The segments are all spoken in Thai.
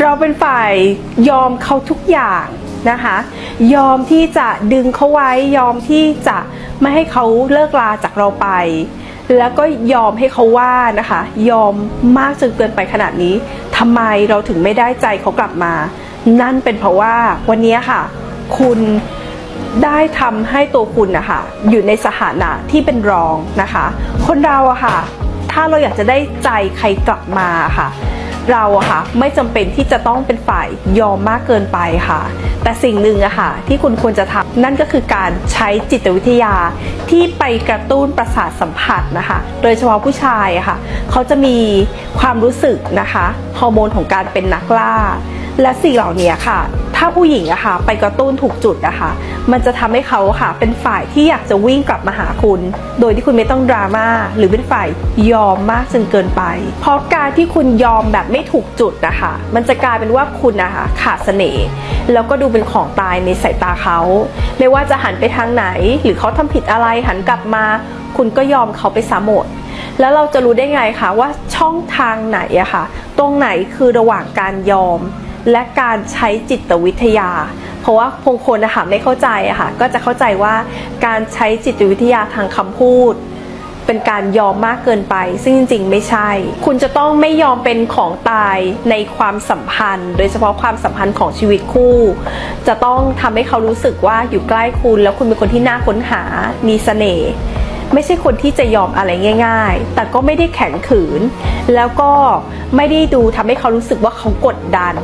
เราเป็นฝ่ายยอมเขาทุกอย่างนะคะ ยอมที่จะดึงเขาไว้ยอมที่จะไม่ให้เขาเลิกลาจากเราไป แล้วก็ยอมให้เขาว่านะคะ ยอมมากจนเกินไปขนาดนี้ทำไมเราถึงไม่ได้ใจเขากลับมา นั่นเป็นเพราะว่าวันนี้ค่ะ คุณได้ทำให้ตัวคุณนะคะอยู่ในสถานะที่เป็นรองนะคะ คนเราอะค่ะ ถ้าเราอยากจะได้ใจใครกลับมาค่ะ เราอะค่ะไม่จำเป็นที่จะต้องเป็นฝ่ายยอมมากเกินไปค่ะ แต่สิ่งหนึ่งอะค่ะที่คุณควรจะทำนั่นก็คือการใช้จิตวิทยาที่ไปกระตุ้นประสาทสัมผัสนะคะ โดยเฉพาะผู้ชายอะค่ะเขาจะมีความรู้สึกนะคะฮอร์โมนของการเป็นนักล่า และสิ่งเหล่านี้ค่ะ ถ้าผู้หญิงอะค่ะ ไปกระตุ้นถูกจุดนะคะมันจะทำให้เขาค่ะ เป็นฝ่ายที่อยากจะวิ่งกลับมาหาคุณ โดยที่คุณไม่ต้องดราม่าหรือเป็นฝ่ายยอมมากจนเกินไป เพราะการที่คุณยอมแบบไม่ถูกจุดนะคะมันจะกลายเป็นว่าคุณนะคะขาดเสน่ห์แล้วก็ดูเป็นของตายในสายตาเขา ไม่ว่าจะหันไปทางไหน หรือเขาทำผิดอะไรหันกลับมา คุณก็ยอมเขาไปซะหมดแล้วเราจะรู้ได้ไงคะว่าช่องทางไหนอะค่ะ ตรงไหนคือระหว่างการยอม และการใช้จิตวิทยา เพราะว่าพงคนนะคะไม่เข้าใจอะค่ะก็จะเข้าใจว่าการใช้จิตวิทยาทางคำพูด เป็นการยอมมากเกินไป ซึ่งจริง ๆ ไม่ใช่ คุณจะต้องไม่ยอมเป็นของตายในความสัมพันธ์ โดยเฉพาะความสัมพันธ์ของชีวิตคู่ จะต้องทำให้เขารู้สึกว่าอยู่ใกล้คุณ แล้วคุณเป็นคนที่น่าค้นหามีเสน่ห์ ไม่ใช่คนที่จะยอมอะไรง่าย ๆ แต่ก็ไม่ได้แข็งขืน แล้วก็ไม่ได้ดูทำให้เขารู้สึกว่าเขากดดัน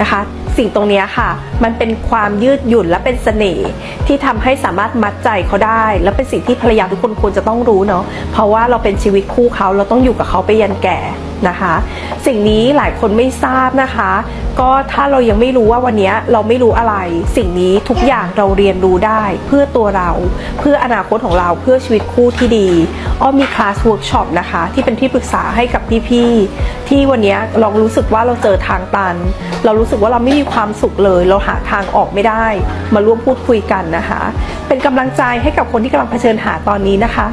นะคะ สิ่งตรงนี้ค่ะ มันเป็นความยืดหยุ่นและเป็นเสน่ห์ที่ทำให้สามารถมัดใจเขาได้ และเป็นสิ่งที่ภรรยาทุกคนควรจะต้องรู้เนาะเพราะว่าเราเป็นชีวิตคู่เขาเราต้องอยู่กับเขาไปยันแก่ นะคะ สิ่งนี้หลายคนไม่ทราบนะคะ ก็ถ้าเรายังไม่รู้ว่าวันนี้เราไม่รู้อะไร สิ่งนี้ทุกอย่างเราเรียนรู้ได้เพื่อตัวเรา เพื่ออนาคตของเราเพื่อชีวิตคู่ที่ดีอ้อมีคลาสเวิร์กช็อปนะคะ ที่เป็นที่ปรึกษาให้กับพี่ๆที่วันนี้ยเรารู้สึกว่าเราเจอทางตัน เรารู้สึกว่าเราไม่มีความสุขเลย เราหาทางออกไม่ได้ มาร่วมพูดคุยกันนะคะ เป็นกำลังใจให้กับคนที่กำลังเผชิญหาตอนนี้นะคะ